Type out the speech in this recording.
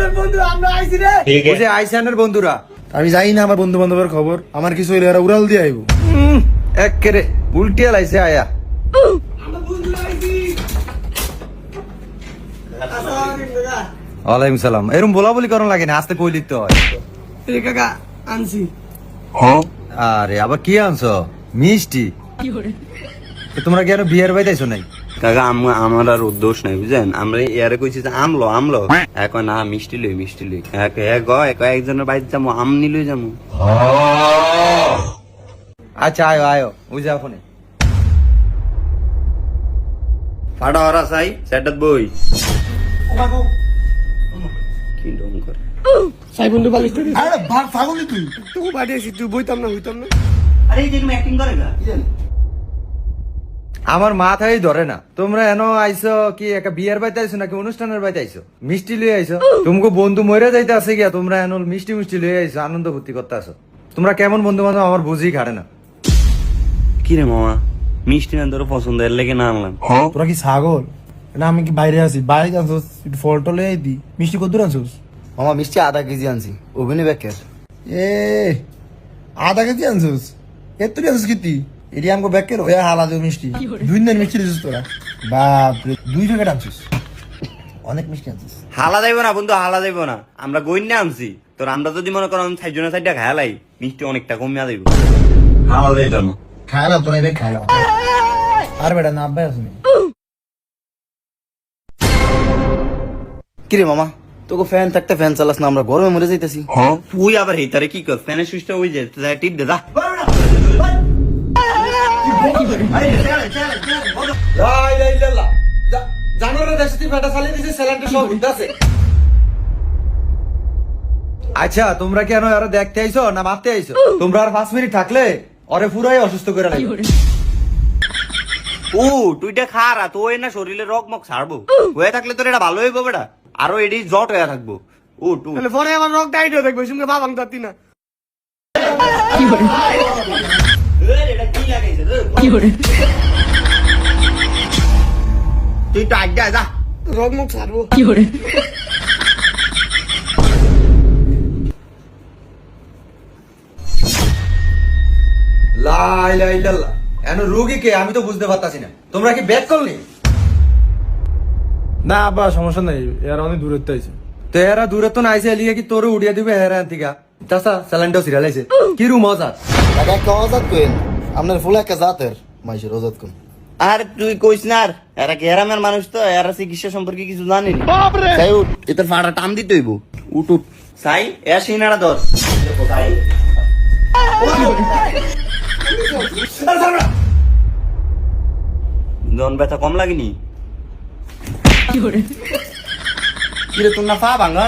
তোর বন্ধু আমরা আইছি রে। ওই যে আইসানের বন্ধুরা। আমি জানি না আমার বন্ধু বান্ধবের খবর। আমার কিছু হইলে এরা উড়াল দিয়ে আইব। উল্টিয়া লাইছে আয়া। ওয়ালাইকুম সালাম। এরম বলা বলি করন লাগে না আস্তে কই লিখতে হয়। কাকা আনছি। আরে আবার কি আনছো? মিষ্টি? তোমরা কেন বিয়ের বাইতে আইছো নাই? কাকা আম- আমার আর দোষ নাই বুঝলেন আমরা ইয়ারে কইছি যে আমলো আমলো। এক না মিষ্টি লই মিষ্টি লই। এক এক এক একজনের বাড়িতে যাব আম নিলই যাব। আচ্ছা আয়ো আয়ো ওই ফোনে। ফাটা হরা চাই সেটাত বই। কি ডং করে। সাই বন্ধু বালিশ তুই আরে ভাগ ফাগুলি তুই। তুই পাঠিয়েছি তুই বইতাম না হইতাম না। আরে এই যে অ্যাক্টিং করে না আমার মাথায় ধরে না। তোমরা এনো আইছো কি একটা বিয়ের বাইতে আইছো নাকি অনুষ্ঠানের বাইতে আইছো মিষ্টি লয়ে আইছো তোমাকে বন্ধু মরে যাইতে আছে গিয়া তোমরা এনো মিষ্টি মিষ্টি লয়ে আইছো আনন্দ ফুর্তি করতে আসো। তোমরা কেমন বন্ধু বান্ধব আমার বুঝি খাটে না। কি রে মামা? মিষ্টি না ধরো পছন্দ এর লেগে না আনলাম। তোরা কি ছাগল? না আমি কি বাইরে আছি। বাইরে আনছোস একটু ফল টলে দি মিষ্টি কত দূর আনছোস? মামা মিষ্টি আধা কেজি আনছি। অভিনয় ব্যাকের এ আধা কেজি আনছোস? এত তুই আনছিস কিতি এটি আমাকে হয়ে হালা দেব মিষ্টি। দুই দিন মিষ্টি দিছিস তোরা। বাপ রে দুই প্যাকেট আনছিস? অনেক মিষ্টি আনছিস। হালা যাইব না বন্ধু হালা যাইব না। আমরা গইন না আনছি। তোর আমরা যদি মনে করো সাইজনে সাইডটা খায়ালাই মিষ্টি অনেকটা কমিয়া যাইব হালা যাইব না খায় না তোরা এবার খায় না। আর বেটা না আব্বাই আসুনি কিরে মামা তোকে ফ্যান থাকতে ফ্যান চালাস না আমরা গরমে মরে যাইতেছি। তুই আবার হেতারে কি কর? ফ্যানের সুইচটা ওই যে টিপ দে দা জানোরা দেশে ফেটা চালিয়ে দিছে স্যালান্ডে সব উঠতেছে আচ্ছা তোমরা কেন আরও দেখতে আইছো না মারতে আইছো? তোমরা আর পাঁচ মিনিট থাকলে ওরে পুরাই অসুস্থ করে লাগবে ও তুইটা খারা তো না শরীরে রক মক ছাড়বো। হয়ে থাকলে তোর এটা ভালো হইব বেটা। আরও এডি জট হয়ে থাকব। ও টু। তাহলে পরে আমার রক টাইট হয়ে দেখব সঙ্গে বাবাং তাতি না। তুই তো আজ্ঞা যা। রক মুখ ছাড়বো। লাই লাই লাল্লা এন রোগী কে? আমি তো বুঝতে পারতাছি না। তোমরা কি ব্যাক করলি? না আব্বা সমস্যা নাই। এরা অনেক দূরে আইছে তো এরা দূরে তো নাইছে এলিয়ে কি তোরে উড়িয়ে দিবে হেরা আন্তিকা তাসা স্যালান্ডও সিরিয়াল আইছে কি রু মজা টাকা একটা অজাত কইন আপনার ফুল একটা জাতের। মাইশের অজাত কোন আর তুই কইস না আর এরা গ্রামের মানুষ তো এরা চিকিৎসা সম্পর্কে কিছু জানি না তাই উঠ এটার ফাড়া টান দিতে হইব। উঠ উঠ। সাই এ সিনারা ধর। জন ব্যথা কম লাগেনি? কিরে? তোর না পা ভাঙা?